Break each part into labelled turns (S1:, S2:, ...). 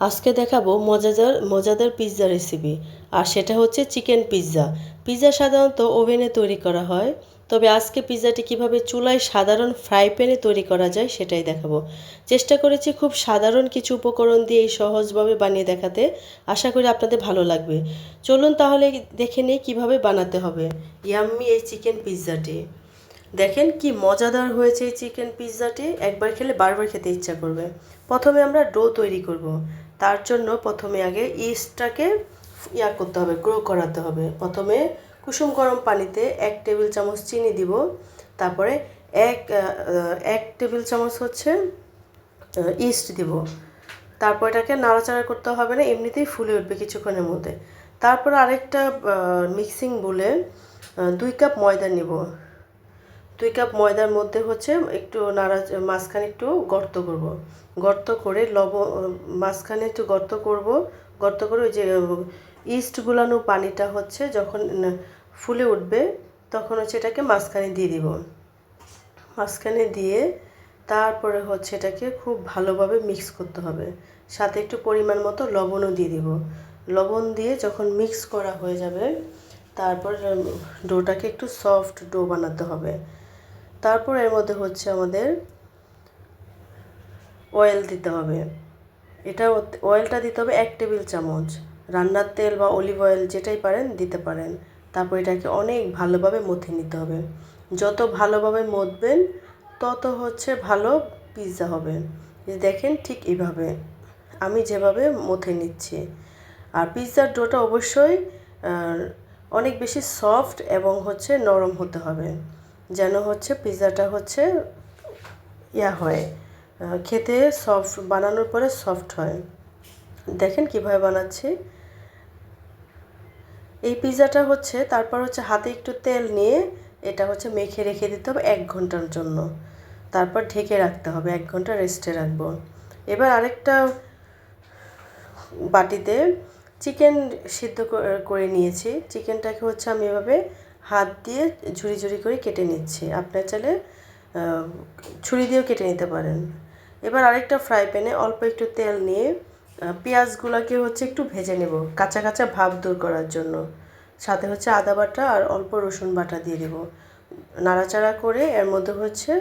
S1: আজকে দেখাবো মজাদার মজাদার পিৎজা রেসিপি আর সেটা হচ্ছে চিকেন পিৎজা পিৎজা সাধারণত ওভেনে তৈরি করা হয়, তবে আজকে পিৎজাটি কীভাবে চুলায় সাধারণ ফ্রাই প্যানে তৈরি করা যায় সেটাই দেখাবো। চেষ্টা করেছি খুব সাধারণ কিছু উপকরণ দিয়ে এই সহজভাবে বানিয়ে দেখাতে, আশা করি আপনাদের ভালো লাগবে। চলুন তাহলে দেখে নিই কীভাবে বানাতে হবে। ইয়াম্মি এই চিকেন পিৎজাটি দেখেন কি মজাদার হয়েছে এই চিকেন পিৎজাটি একবার খেলে বারবার খেতে ইচ্ছা করবে। প্রথমে আমরা ডো তৈরি করব। তার জন্য প্রথমে আগে ইস্টটাকে ইয়া করতে হবে, গ্রো করাতে হবে। প্রথমে কুসুম গরম পানিতে এক টেবিল চামচ চিনি দিব, তারপরে এক এক টেবিল চামচ হচ্ছে ইস্ট দিব। তারপর এটাকে নাড়াচাড়া করতে হবে না, এমনিতেই ফুলে উঠবে কিছুক্ষণের মধ্যে। তারপর আরেকটা মিক্সিং বলে দুই কাপ ময়দা নেব। দুই কাপ ময়দার মধ্যে হচ্ছে একটু নাড়া, মাঝখানে একটু গর্ত করব। গর্ত করে লব মাঝখানে একটু গর্ত করব। গর্ত করে ওই যে, ইস্ট গুলানো পানিটা হচ্ছে যখন ফুলে উঠবে তখন হচ্ছে এটাকে মাঝখানে দিয়ে দিব। মাঝখানে দিয়ে তারপরে হচ্ছে এটাকে খুব ভালোভাবে মিক্স করতে হবে। সাথে একটু পরিমাণ মতো লবণও দিয়ে দিব। লবণ দিয়ে যখন মিক্স করা হয়ে যাবে তারপর ডোটাকে একটু সফট ডো বানাতে হবে। তারপর এর মধ্যে হচ্ছে আমাদের অয়েল দিতে হবে। এটা অয়েলটা দিতে হবে এক টেবিল চামচ। রান্নার তেল বা অলিভ অয়েল যেটাই পারেন, দিতে পারেন। তারপর এটাকে অনেক ভালোভাবে মথে নিতে হবে। যত ভালোভাবে মথবেন তত হচ্ছে ভালো পিৎজা হবে। দেখেন ঠিক এভাবে আমি যেভাবে মথে নিচ্ছি। আর পিৎজার ডোটা অবশ্যই অনেক বেশি সফট এবং হচ্ছে নরম হতে হবে। যেন হচ্ছে পিৎজাটা হচ্ছে ইয়া হয়। খেতে সফট বানানোর পরে সফট হয়। দেখেন কীভাবে বানাচ্ছি। এই পিৎজাটা হচ্ছে, তারপর হচ্ছে হাতে একটু তেল নিয়ে এটা হচ্ছে মেখে রেখে দিতে হবে এক ঘণ্টার জন্য। তারপর ঢেকে রাখতে হবে, এক ঘণ্টা রেস্টে রাখব। এবার আরেকটা বাটিতে চিকেন সিদ্ধ করে নিয়েছি। চিকেনটাকে হচ্ছে আমি এভাবে হাত দিয়ে ঝুড়ি ঝুড়ি করে কেটে নিচ্ছি। আপনার চাইলে ছুরি দিয়েও কেটে নিতে পারেন। এবার আরেকটা ফ্রাই প্যানে অল্প একটু তেল নিয়ে পেঁয়াজগুলোকে হচ্ছে একটু ভেজে নেব কাঁচা কাঁচা ভাব দূর করার জন্য। সাথে হচ্ছে আদা বাটা আর অল্প রসুন বাটা দিয়ে দেবো। নাড়াচাড়া করে এর মধ্যে হচ্ছে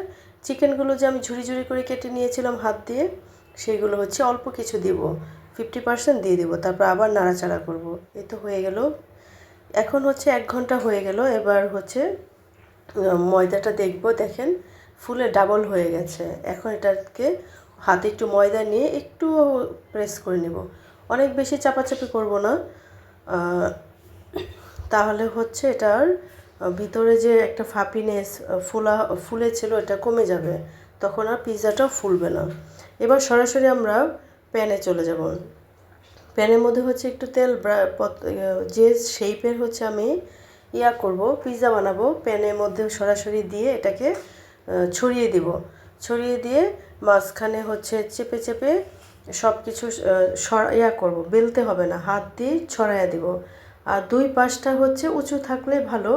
S1: চিকেনগুলো যে আমি ঝুড়ি ঝুড়ি করে কেটে নিয়েছিলাম হাত দিয়ে সেইগুলো হচ্ছে অল্প কিছু দিব। ফিফটি পার্সেন্ট দিয়ে দেবো, তারপর আবার নাড়াচাড়া করব। এ তো হয়ে গেল এখন হচ্ছে এক ঘণ্টা হয়ে গেল, এবার হচ্ছে ময়দাটা দেখব, দেখেন ফুলে ডাবল হয়ে গেছে। এখন এটাকে হাতে একটু ময়দা নিয়ে একটু প্রেস করে নেব। অনেক বেশি চাপাচাপি করব না। তাহলে হচ্ছে এটার ভিতরে যে একটা ফাপিনেস ফুলা ফুলে ছিল এটা কমে যাবে। তখন আর পিৎজাটাও ফুলবে না। এবার সরাসরি আমরা প্যানে চলে যাব। প্যানের মধ্যে হচ্ছে একটু তেল যে শেপের হচ্ছে আমি ইয়া করব পিৎজা বানাবো, প্যানের মধ্যে সরাসরি দিয়ে এটাকে ছড়িয়ে দিব। ছড়িয়ে দিয়ে মাঝখানে হচ্ছে চেপে চেপে সব কিছু ইয়া করব, বেলতে হবে না, হাত দিয়ে ছড়াইয়া দিব। আর দুই পাশটা হচ্ছে উঁচু থাকলে ভালো,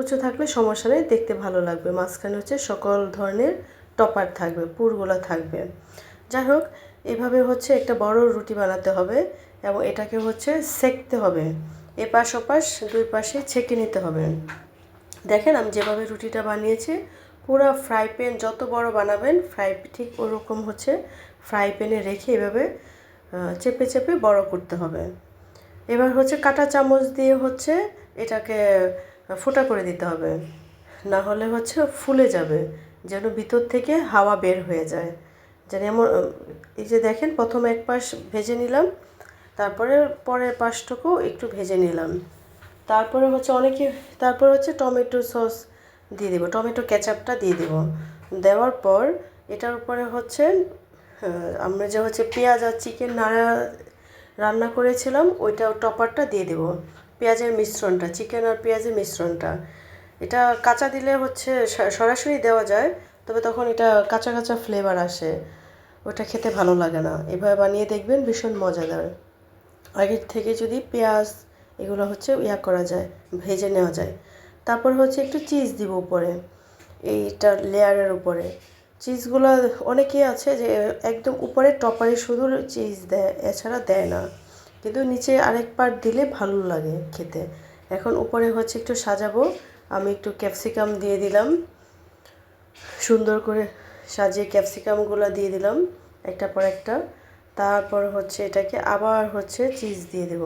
S1: উঁচু থাকলে সমস্যা নেই, দেখতে ভালো লাগবে। মাঝখানে হচ্ছে সকল ধরনের টপার থাকবে, পুরগুলো থাকবে। যাই হোক এভাবে হচ্ছে একটা বড় রুটি বানাতে হবে এবং এটাকে হচ্ছে সেকতে হবে। এপাশ ওপাশ দুই পাশে ছেঁকে নিতে হবে। দেখেন আমি যেভাবে রুটিটা বানিয়েছি, পুরো ফ্রাই প্যান যত বড় বানাবেন, ফ্রাই ঠিক ওরকম হচ্ছে, ফ্রাই প্যানে রেখে এভাবে চেপে চেপে বড় করতে হবে। এবার হচ্ছে কাটা চামচ দিয়ে হচ্ছে এটাকে ফোটা করে দিতে হবে। না হলে হচ্ছে ফুলে যাবে, যেন ভিতর থেকে হাওয়া বের হয়ে যায়। যেন এমন এই যে দেখেন, প্রথম এক পাশ ভেজে নিলাম, তারপরে পরের পাশটুকু একটু ভেজে নিলাম। তারপরে হচ্ছে অনেকে, তারপরে হচ্ছে টমেটো সস দিয়ে দেবো, টমেটো কেচাপটা দিয়ে দেবো। দেওয়ার পর এটার উপরে হচ্ছে আমরা যে হচ্ছে পেঁয়াজ আর চিকেন নাড়া রান্না করেছিলাম, ওইটা টপারটা দিয়ে দেবো, পেঁয়াজের মিশ্রণটা, চিকেন আর পেঁয়াজের মিশ্রণটা। এটা কাঁচা দিলে হচ্ছে সরাসরি দেওয়া যায় তবে তখন এটা কাঁচা কাঁচা ফ্লেভার আসে। ওটা খেতে ভালো লাগে না। এভাবে বানিয়ে দেখবেন ভীষণ মজাদার। আগের থেকে যদি পেঁয়াজ এগুলো হচ্ছে ইয়া করা যায়, ভেজে নেওয়া যায়। তারপর হচ্ছে একটু চিজ দিব উপরে এইটার লেয়ারের উপরে। চিজগুলো অনেকেই আছে যে একদম উপরে টপারে শুধু চিজ দেয়, এছাড়া দেয় না। কিন্তু নিচে আরেক পার্ট দিলে ভালো লাগে খেতে। এখন উপরে হচ্ছে একটু সাজাবো। আমি একটু ক্যাপসিকাম দিয়ে দিলাম। সুন্দর করে সাজিয়ে ক্যাপসিকামগুলো দিয়ে দিলাম, একটা পর একটা। তারপর হচ্ছে এটাকে আবার হচ্ছে চিজ দিয়ে দেব।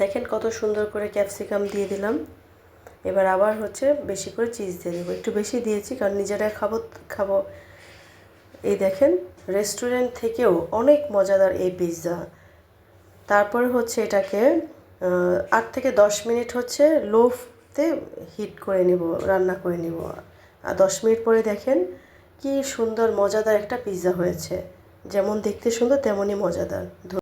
S1: দেখেন কত সুন্দর করে ক্যাপসিকাম দিয়ে দিলাম। এবার আবার হচ্ছে বেশি করে চিজ দিয়ে দেবো। একটু বেশি দিয়েছি, কারণ নিজেরা খাব খাব। এই দেখেন রেস্টুরেন্ট থেকেও অনেক মজাদার এই পিৎজা তারপর হচ্ছে এটাকে আট থেকে দশ মিনিট হচ্ছে লোফতে হিট করে নিব, রান্না করে নিব। দশ মিনিট পরে দেখেন কি সুন্দর, মজাদার একটা পিৎজা হয়েছে। যেমন দেখতে সুন্দর, তেমনই মজাদার।